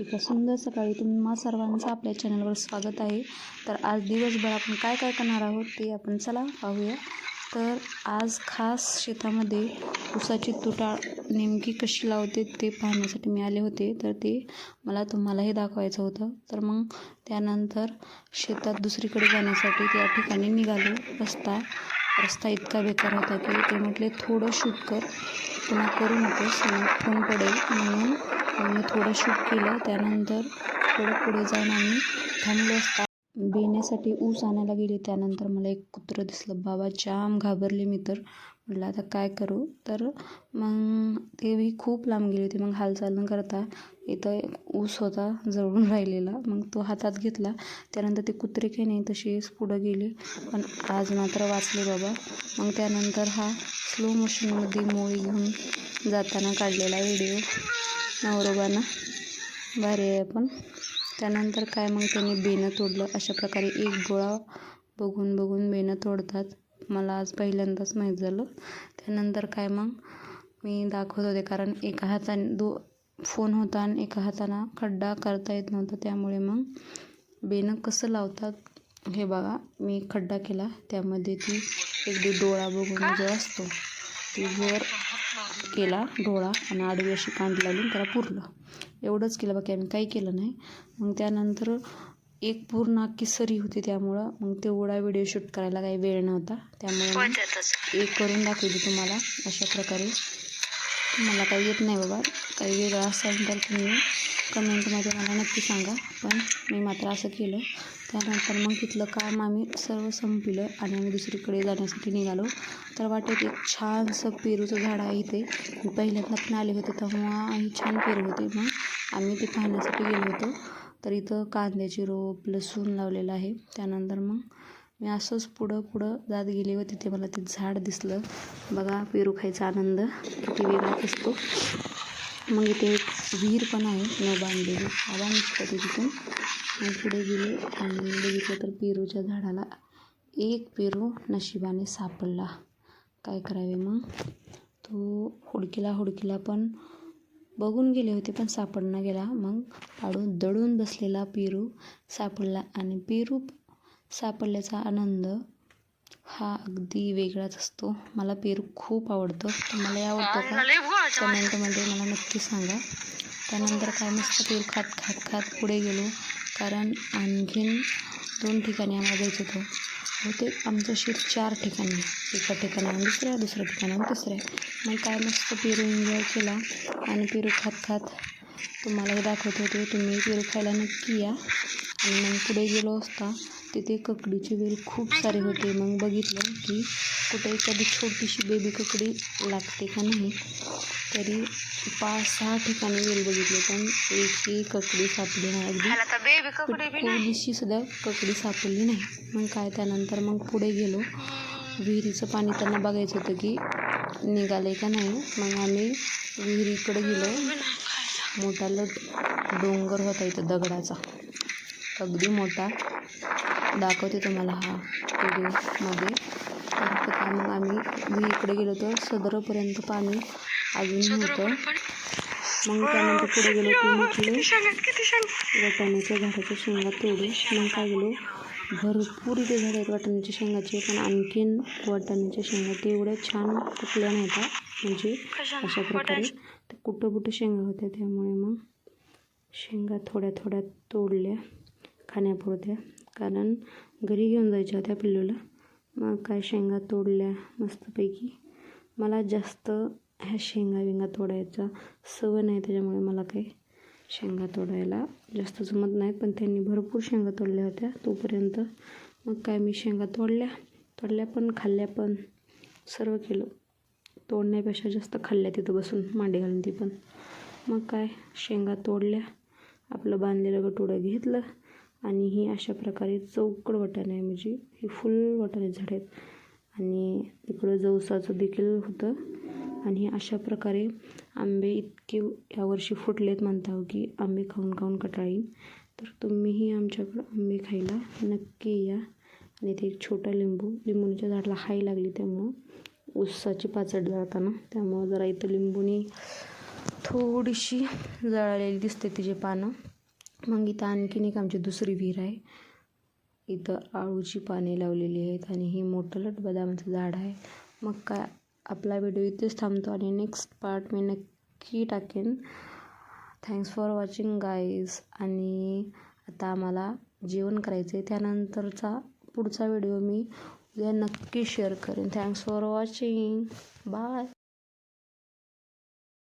एका सुंदर सकाळी तुम्हा सर्वांचं आपल्या चॅनलवर स्वागत आहे. तर आज दिवसभर आपण काय काय करणार आहोत ते आपण चला पाहूया. तर आज खास शेतामध्ये ऊसाची तुटाळ नेमकी कशी लावते ते पाहण्यासाठी मी आले होते. तर ते मला तुम्हालाही दाखवायचं होतं. तर मग त्यानंतर शेतात दुसरीकडे जाण्यासाठी त्या ठिकाणी निघालो. रस्ता रस्ता इतका बेकार होता की ते म्हटले थोडं शूट कर. पुन्हा करू नकोस. फोन पडेल. म्हणून मी थोडं शूट केलं. त्यानंतर थोडं पुढे जाऊन आम्ही थांबलो असता. बेण्यासाठी ऊस आणायला गेले. त्यानंतर मला एक कुत्रं दिसलं. बाबा जाम घाबरले मी तर. म्हटलं आता काय करू? तर मग तेही खूप लांब गेले होते. मग हालचाल न करता इथं एक ऊस होता जळून राहिलेला. मग तो हातात घेतला. त्यानंतर ते कुत्रे काही नाही तसेच पुढं गेले. पण आज मात्र वाचले बाबा. मग त्यानंतर हा स्लो मोशनमध्ये मोळी घेऊन जाताना काढलेला व्हिडिओ. नवरोबांना. भारी आहे पण. त्यानंतर काय मग त्यांनी बेणं तोडलं. अशा प्रकारे एक गोळा बघून बघून बेणं तोडतात. मला आज पहिल्यांदाच माहीत झालं. त्यानंतर काय मग? मी दाखवत होते कारण एका हाताने दो फोन होता आणि एका हाताना खड्डा करता येत नव्हता. त्यामुळे मग बेणं कसं लावतात हे बघा. मी खड्डा केला. त्यामध्ये ती एकदी डोळा बघून जो असतो ती वर केला डोळा आणि आडवी अशी कांड लावली त्याला पुरलं. एवढंच केलं बाकी आम्ही काही केलं नाही. मग त्यानंतर एक पूर्ण अख्खी सरी होती त्यामुळं. मग तेवढा व्हिडिओ शूट करायला काही वेळ नव्हता. त्यामुळे एक करून दाखवली तुम्हाला अशा प्रकारे. मला काही येत नाही बाबा. काही वेगळं असेल तर तुम्ही कमेंटमध्ये मला नक्की सांगा. पण मी मात्र असं केलं. त्यानंतर मग तिथलं काम आम्ही सर्व संपलं आणि आम्ही दुसरीकडे जाण्यासाठी निघालो. तर वाटेत एक छानसं पेरूचं झाड आहे इथे. मी पहिल्यांदा पण आले होते तेव्हा ही छान पेरू होते. मग आम्ही ते पाहण्यासाठी गेलो होतो. तर इथं कांद्याची रोप लसूण लावलेलं आहे. त्यानंतर मग मी असंच पुढं पुढं जात गेले व तिथे मला ते झाड दिसलं. बघा पेरू खायचा आनंद किती वेगळाच असतो. मग इथे एक विहीर पण आहे न बांधलेली. आबा निघतात तिथून. पुढे गेले आणि बघितलं तर पेरूच्या झाडाला एक पेरू नशिबाने सापडला. काय करावे मग? तो हुडकीला हुडकीला पण बघून गेले होते पण सापडणं गेला. मग पाडून दडून बसलेला पेरू सापडला आणि पेरू सापडल्याचा आनंद हा अगदी वेगळाच असतो. मला पेरू खूप आवडतं. तुम्हाला आवडतं का? कमेंटमध्ये मला नक्की सांगा. त्यानंतर काय मस्त पेरू खात खात खात पुढे गेलो. कारण आणखीन दोन ठिकाणी आम्हाला जायचं होतं. होते आमचं शेत चार ठिकाणी. एका ठिकाणी दुसऱ्या दुसऱ्या ठिकाणी तिसऱ्या. मग काय मस्त पेरू एन्जॉय केला. आणि पेरू खात खात तुम्हालाही दाखवत होते. तुम्ही पेरू खायला नक्की या. आणि मग पुढे गेलो असता तिथे ककडीचे वेल खूप सारे होते. मग बघितलं की कुठे एखादी छोटीशी बेबी ककडी लागते का नाही तरी पाच सहा ठिकाणी वेल बघितले. पण एकही ककडी सापडली नाही. अगदी कोणीशी सुद्धा ककडी सापडली नाही. मग काय त्यानंतर मग पुढे गेलो. विहिरीचं पाणी त्यांना बघायचं होतं की निघालं का नाही. मग आम्ही विहिरीकडे गेलो. मोठा लट डोंगर होता इथं दगडाचा. अगदी मोठा. दाखवते तुम्हाला हा व्हिडिओमध्ये तर मग आम्ही मी इकडे गेलो तर सदरपर्यंत पाणी अजून होतं मग त्यानंतर पुढे गेलो की म्हटले वाटाण्याच्या झाडाच्या शेंगा तोडू. मग काय गेलो भरपूर इथे झाडं आहेत वाटाण्याच्या शेंगाचे पण आणखीन वाटाण्याच्या शेंगा तेवढ्या छान कुठल्या नव्हत्या. म्हणजे अशा प्रकारे कुठं कुठं शेंगा होत्या त्यामुळे मग शेंगा थोड्या थोड्या तोडल्या. खाण्यापुरत्या. कारण घरी घेऊन जायच्या होत्या पिल्लूला. मग काय शेंगा तोडल्या मस्तपैकी. मला जास्त ह्या शेंगा विंगा तोडायचा सवय नाही त्याच्यामुळे मला काही शेंगा तोडायला जास्त जमत नाहीत पण त्यांनी भरपूर शेंगा तोडल्या होत्या तोपर्यंत. मग काय मी शेंगा तोडल्या. तोडल्या पण खाल्ल्या पण. सर्व केलं. तोडण्यापेक्षा जास्त खाल्ल्या तिथं बसून मांडी घालून ती पण. मग काय शेंगा तोडल्या. आपलं बांधलेलं गटोडं घेतलं. आणि ही अशा प्रकारे चौकड वाटाणे आहे म्हणजे ही फुल वाटाणे झाड आहेत. आणि इकडं जवसाचं देखील होतं. आणि अशा प्रकारे आंबे इतके यावर्षी फुटलेत म्हणता हो की आंबे खाऊन खाऊन कटाळीन. तर तुम्हीही आमच्याकडं आंबे खायला नक्की या. आणि ते एक छोटा लिंबू लिंबूच्या झाडाला हाय लागली त्यामुळं उसाची पाचड जाताना त्यामुळं जरा इथं लिंबूनी थोडीशी जळालेली दिसते तिची पानं. मग इथं आणखीन एक आमची दुसरी विहीर आहे. इथं आळूची पाने लावलेली आहेत आणि हे मोठं लट बदामाचं झाड आहे. मग काय आपला व्हिडिओ इथेच थांबतो आणि नेक्स्ट पार्ट मी नक्की टाकेन. थँक्स फॉर वॉचिंग गाईज आणि आता आम्हाला जेवण करायचं आहे त्यानंतरचा पुढचा व्हिडिओ मी उद्या नक्की शेअर करेन. Thanks for watching bye